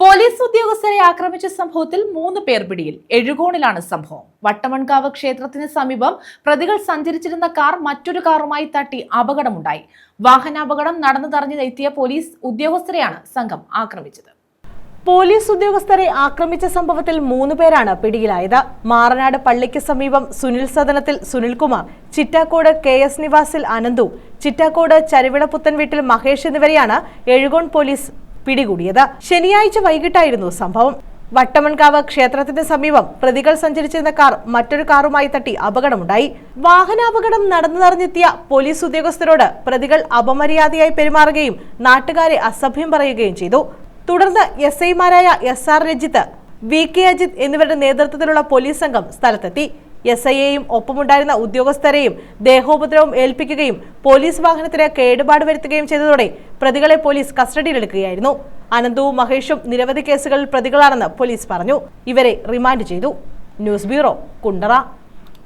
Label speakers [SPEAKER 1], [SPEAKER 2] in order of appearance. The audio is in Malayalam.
[SPEAKER 1] പോലീസ് ഉദ്യോഗസ്ഥരെ ആക്രമിച്ച സംഭവത്തിൽ മൂന്ന് പേർ പിടിയിൽ. എഴുകോണിലാണ് സംഭവം. വട്ടമൺകാവ് ക്ഷേത്രത്തിന് സമീപം പ്രതികൾ സഞ്ചരിച്ചിരുന്ന കാർ മറ്റൊരു കാറുമായി തട്ടി അപകടമുണ്ടായി. വാഹനാപകടം നടന്നു തറഞ്ഞെത്തിയ പോലീസ് ഉദ്യോഗസ്ഥരെയാണ് സംഘം ആക്രമിച്ചത്.
[SPEAKER 2] പോലീസ് ഉദ്യോഗസ്ഥരെ ആക്രമിച്ച സംഭവത്തിൽ മൂന്ന് പേരാണ് പിടിയിലായത്. മാറനാട് പള്ളിക്ക് സമീപം സുനിൽ സദനത്തിൽ സുനിൽകുമാർ ചിറ്റാക്കോട് കെ എസ് നിവാസിൽ അനന്തു ചിറ്റാക്കോട് ചരുവിള പുത്തൻ വീട്ടിൽ മഹേഷ് എന്നിവരെയാണ് എഴുകോൺ പോലീസ് പിടികൂടിയത്. ശനിയാഴ്ച വൈകിട്ടായിരുന്നു സംഭവം. വട്ടമൺകാവ് ക്ഷേത്രത്തിന് സമീപം പ്രതികൾ സഞ്ചരിച്ചിരുന്ന കാർ മറ്റൊരു കാറുമായി തട്ടി അപകടമുണ്ടായി. വാഹനാപകടം നടന്നതറിഞ്ഞെത്തിയ പോലീസ് ഉദ്യോഗസ്ഥരോട് പ്രതികൾ അപമര്യാദയായി പെരുമാറുകയും നാട്ടുകാരെ അസഭ്യം പറയുകയും ചെയ്തു. തുടർന്ന് എസ് ഐമാരായ S R Rajith V K Ajith എന്നിവരുടെ നേതൃത്വത്തിലുള്ള പോലീസ് സംഘം സ്ഥലത്തെത്തി. എസ് ഐയെയും ഒപ്പമുണ്ടായിരുന്ന ഉദ്യോഗസ്ഥരെയും ദേഹോപദ്രവം ഏൽപ്പിക്കുകയും പോലീസ് വാഹനത്തിന് കേടുപാട് വരുത്തുകയും ചെയ്തതോടെ പ്രതികളെ പോലീസ് കസ്റ്റഡിയിലെടുക്കുകയായിരുന്നു. അനന്തവും മഹേഷും നിരവധി കേസുകളിൽ പ്രതികളാണെന്ന് പോലീസ് പറഞ്ഞു. ഇവരെ റിമാൻഡ് ചെയ്തു. News bureau Kundara.